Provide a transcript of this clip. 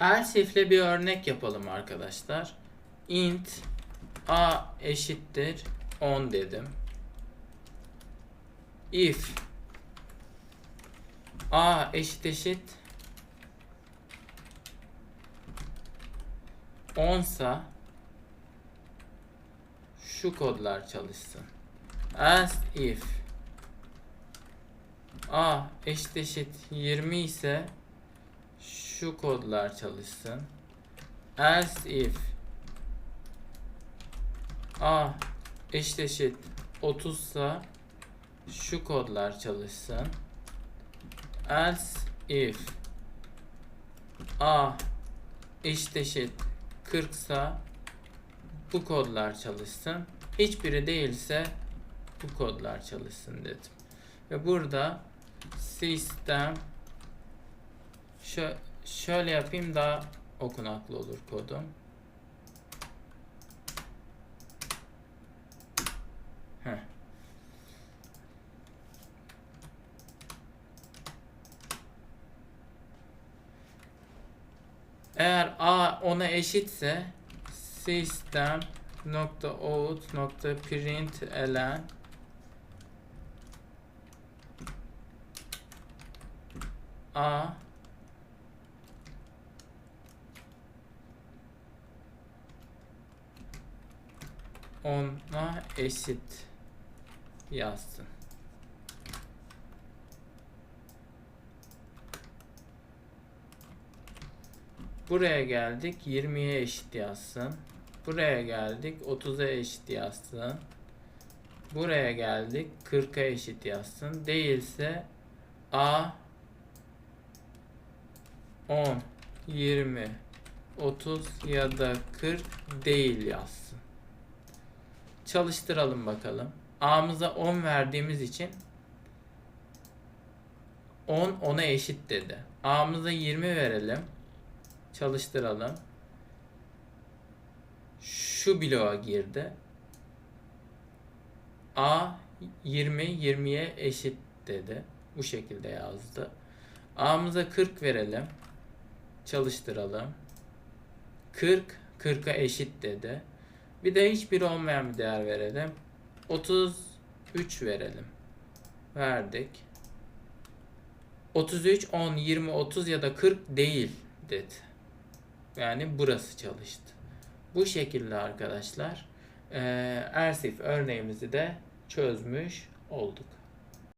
Else if'le bir örnek yapalım arkadaşlar. int a eşittir 10 dedim. if a eşit eşit 10 sa şu kodlar çalışsın. Else if a eşit eşit 20 ise şu kodlar çalışsın. Else if a eşit eşit 30 ise şu kodlar çalışsın. Else if a eşit eşit 40 ise bu kodlar çalışsın. Hiçbiri değilse bu kodlar çalışsın dedim. Ve burada sistem şö şöyle yapayım daha okunaklı olur kodum. Eğer a ona eşitse system nokta out nokta print elen a ona eşit yazsın. Buraya geldik 20'ye eşit yazsın. Buraya geldik 30'a eşit yazsın. Buraya geldik 40'a eşit yazsın. Değilse A 10, 20, 30 ya da 40 değil yazsın. Çalıştıralım bakalım. A'mıza 10 verdiğimiz için 10 10'a eşit dedi. A'mıza 20 verelim. Çalıştıralım. Şu bloğa girdi. A 20 20'ye eşit dedi. Bu şekilde yazdı. A'mıza 40 verelim. Çalıştıralım. 40 40'a eşit dedi. Bir de hiçbir olmayan bir değer verelim. 33 verelim. Verdik. 33, 10, 20, 30 ya da 40 değil dedi. Yani burası çalıştı. Bu şekilde arkadaşlar eee Ersif örneğimizi de çözmüş olduk.